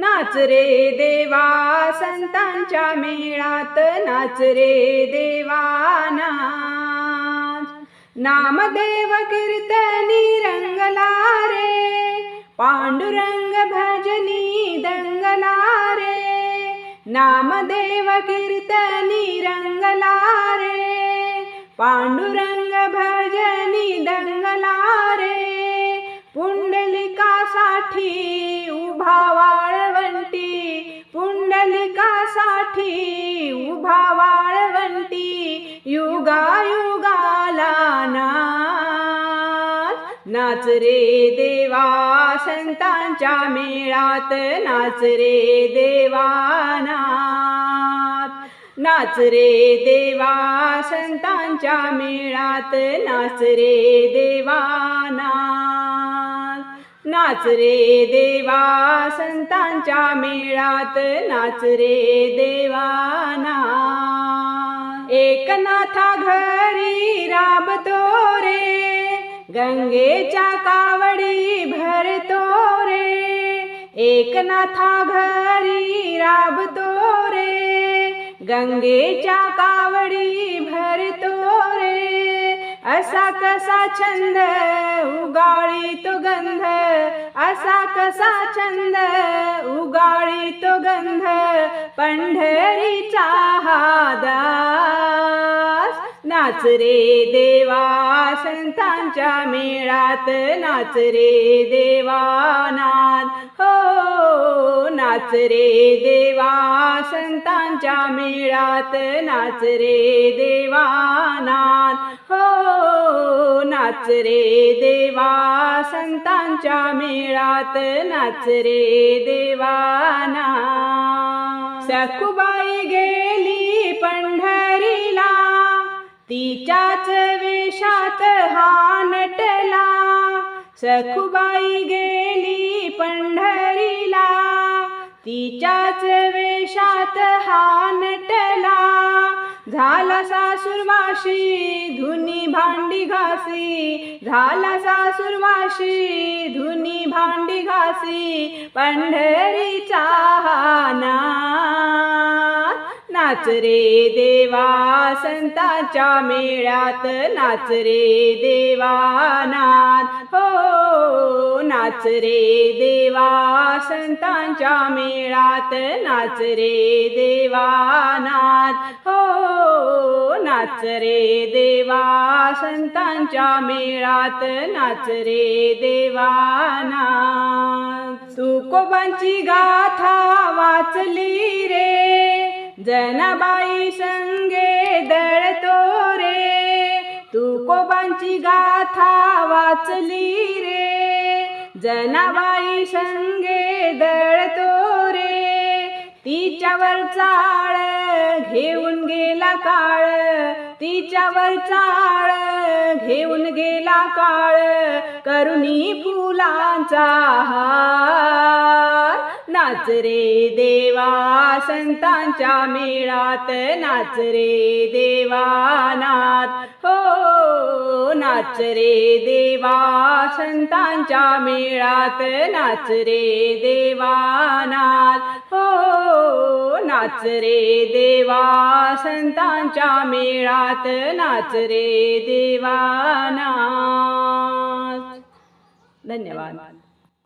नाच रे देवा संतांच्या मेळात नाच रे देवाना नामदेव कीर्तनी रंगला रे पांडुरंग भजनी दंगला रे नामदेव कीर्तनी रंगला रे पांडुरंग भजनी दंगला रे पुंडलिकासाठी नाच रे देवा संतांच्या मेळात नाच रे देवा नाच रे देवा संतांच्या मेळात नाच रे देवा नाच रे देवा संतांच्या मेळात नाच रे देवाना एकनाथा घरी राबतो रे गंगेच्या कावडी भरतो रे. एकनाथा घरी राबतो रे. गंगेच्या कावडी भरतो रे. असा कसा छंद उगाळी तो गंध. असा कसा छंद उगाळी तो गंध. पंढरीचा हादा. नाच रे देवा संतांच्या मेळात नाच रे देवा नाथ हो नाच रे देवा संतांच्या मेळात नाच रे देवा नाथ हो नाच रे देवा संतांच्या मेळात नाच रे देवा नाथ सखुबाई तिच्याच वेशात हा नटला. सखुबाई गेली पंढरीला. तिच्याच वेशात हा नटला. झाला सासुरवाशी धुनी भांडी घासी. झाला सासुरवाशी धुनी भांडी घासी. पंढरीचा हा ना नाच रे देवा संतांच्या मेळ्यात नाच रे देवा नाथ हो नाच रे देवा संतांच्या मेळात नाच रे देवा नाथ हो नाच रे देवा संतांच्या मेळात नाच रे देवा नाथ तुकोबांची गाथा वाचली रे. जनाबाई संगे दळतो रे तुकोबांची गाथा वाचली रे. जनाबाई संगे दळतो रे तिच्यावर चाळ घेऊन गेला काळ. तिच्यावर चाळ घेऊन गेला काळ करुणी फुलांचा हार. नाच रे देवा संतांच्या मेळात नाच रे देवानाथ. हो नाच रे देवा संतांच्या मेळात नाच रे देवा नाथ हो नाच रे देवा संतांच्या मेळात नाच रे देवानाथ. धन्यवाद.